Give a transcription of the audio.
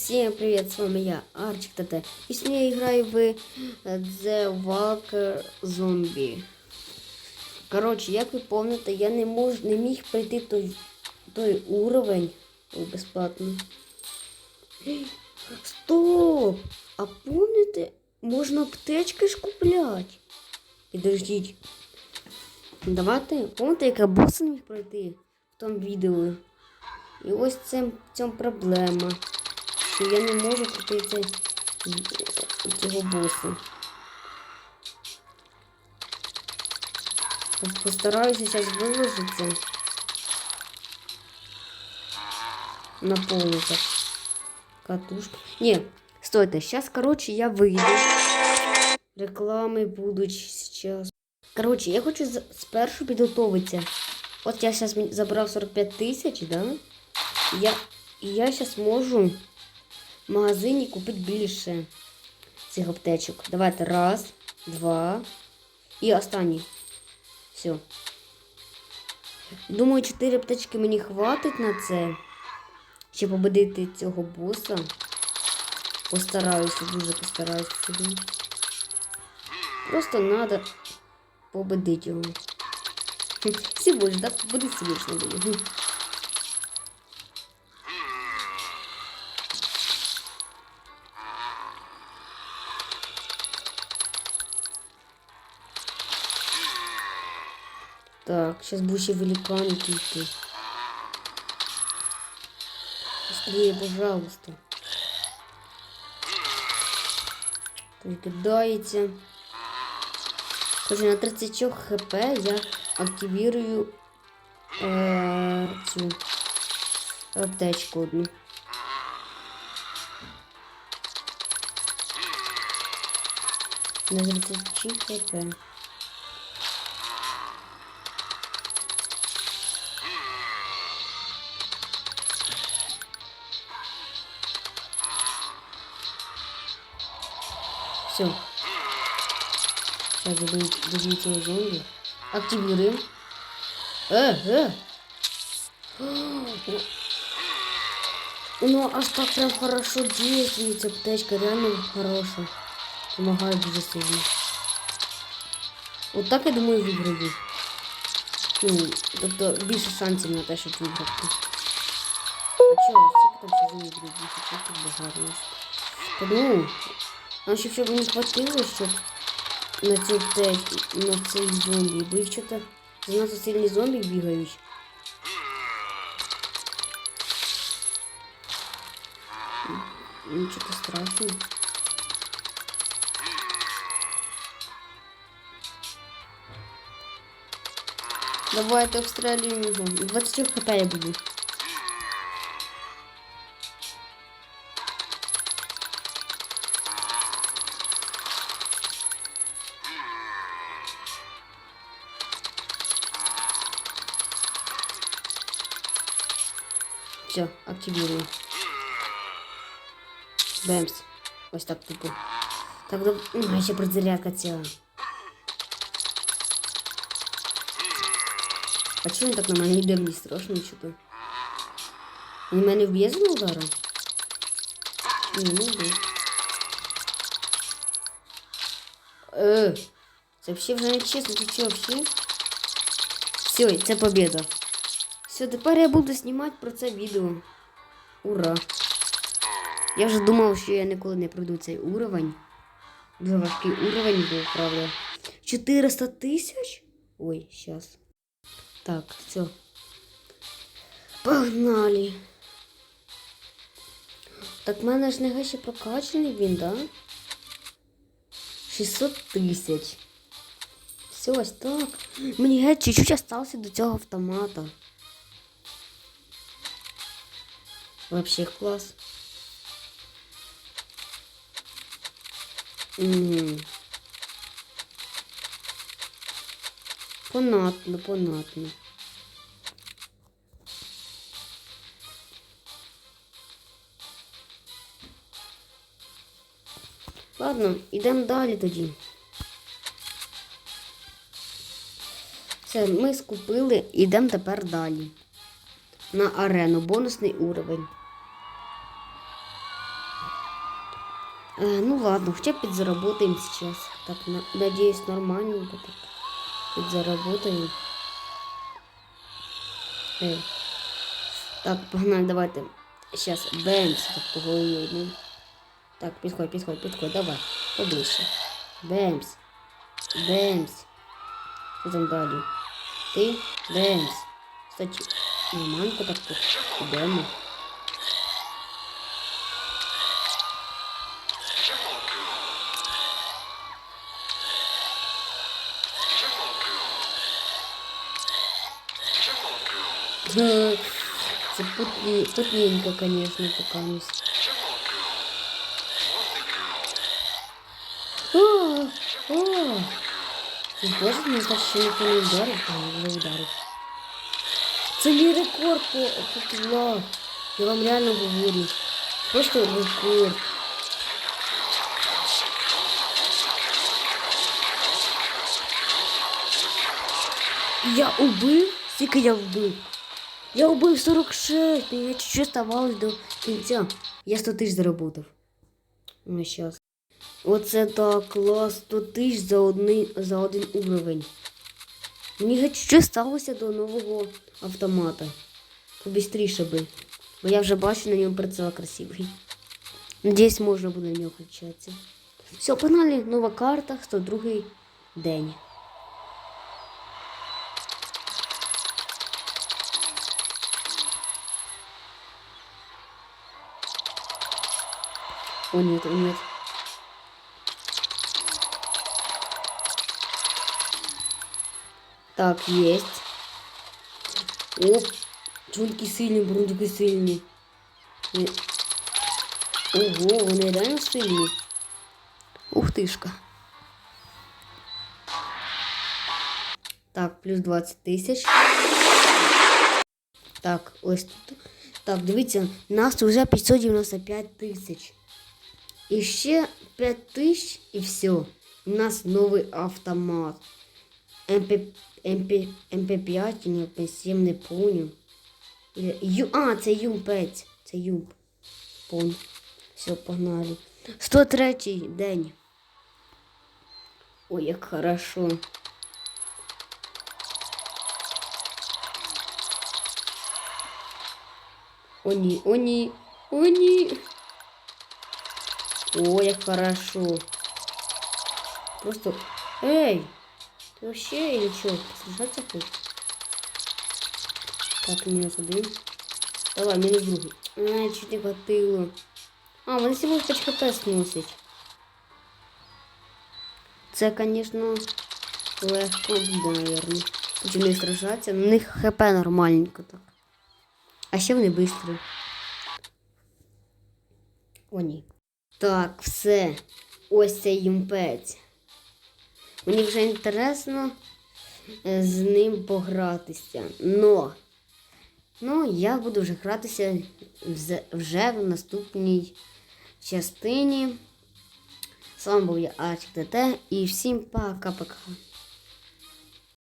Всем привет, с вами я, Арчик ТТ. И сегодня я играю в э, The Walker Zombie. Короче, як ви пам'ятаєте, я не мож, не міг пройти той, той уровень Ой, безплатно. Стоп! А помните, можна аптечки ж купляти? Підождіть. Давайте, помните, яка боса не міг пройти в тому відео? І ось в цьому проблема. Що я не можу цей, цього боса. По- Постараюся зараз виложити на полу так. Катушка. Не, стойте, сейчас, короче, я выйду. Реклами будуть сейчас. Короче, я хочу спершу підготовитися. От я зараз забрав 45 тисяч, да? Я, я зараз можу в магазині купити більше цих аптечок. Давайте раз, два і останній. Все. Думаю, 4 аптечки мені хватить на це. Щоб победити цього боса. Постараюся, дуже постараюся собі. Просто треба победити його. Хм, Всього так? Буде смішно буде. Так, сейчас еще великан идти. Быстрее, пожалуйста. Кидаете. Короче, на 30 хп я активирую э, цю аптечку одну. На 30 хп. Все. Сейчас добьют этого зомби. Активируем. Э, э. Ну, аж так прям хорошо действует аптечка, реально хорошая. Помогает дуже сильно. Вот так, я думаю, виграю. Ну, тобто більше шансів на те, щоб виграти. А чого, скільки там ще зомбі буде? Тут багато. Та ну, нам ще щоб не хватило, щоб на цю аптечку, на цей зомбі. Бо їх що-то занадто сильні зомбі бігають. Нічого страшного. Давайте обстрілюємо його. 20 хп я буду. Все, активирую. Бемс. Ось так тупо. Так, да... М, ще продзарядка ціла. А чого він так на мене йде? Мені страшно що-то. Він мене вб'є з одного удара? Ні, не вб'є. Е, це взагалі вже не чесно, ти що, взагалі? Все, це победа. Все, тепер я буду знімати про це відео. Ура! Я вже думав, що я ніколи не пройду цей уровень. Дуже важкий уровень був, правда. 400 тисяч? Ой, сейчас. Так, все. Погнали. Так в мене ж не ще прокачаний він, да? 600 тисяч. Все, ось так. Мені геть чуть-чуть осталося до цього автомата. Вообще класс. М. Понятно, понятно. Ладно, йдемо далі тоді. Все, ми скупили, йдемо тепер далі. На арену, бонусний уровень. Ну ладно, хотя бы подзаработаем сейчас. Так, на- надеюсь, нормальненько так. Подзаработаем. Эй. Так, погнали, давайте. Сейчас, бемс, так по голові одну. Так, підходь, підходь, підходь, давай. Поближче. Бемс. Бемс. Що там далі? Ти? Бемс. Кстати, нормальненько так тут. Ідемо. Це путні, путненько, конечно, покамусь. О, о. Боже, мені так ще ніхто не вдарив, а не вдарив. Це мій рекорд по, по кілах. Я вам реально говорю. Просто рекорд. Я убив? Скільки я вбив? Я убив 46, мені чуть-чуть оставалось до кінця. Я 100 тисяч заработав. Ну, щас. Оце так клас 100 тисяч за, одни, за один уровень. Мені геть чуть сталося до нового автомата. Побістріше би. Бо я вже бачу на ньому прицел красивий. Надіюсь, можна буде на нього включатися. Все, погнали, нова карта, 102 день. О нет, о нет. Так, есть. Оп. Чого він такий сильний, бо він такий сильний. Ні. Ого, вони реально сильні. Ух тишка. Так, плюс 20 тисяч. Так, ось тут. Так, дивіться, нас вже 595 тисяч. І ще 5 тисяч і все. У нас новий автомат. МП, МП, МП5 чи МП7, не помню. Ю, а, це Юм5. Це Юмп. Помню. Все, погнали. 103 день. Ой, як хорошо. О ні, о ні, о ні. О, як хорошо. Просто... Эй! Ты вообще или что? Сражаться хочешь? Так, мінус один. Давай, мінус другий. Ай, чуть не хватило. А, вони всього 5 хп сносять. Це, конечно, легко буде, наверное. Хоча не сражатися, на них хп нормальненько так. А ще вони швидкі. О, ні. Так, все. Ось цей юмпець. Мені вже інтересно е, з ним погратися. Но, ну, я буду вже гратися вже в наступній частині. З вами був я Ачик ДТ і всім пока-пока.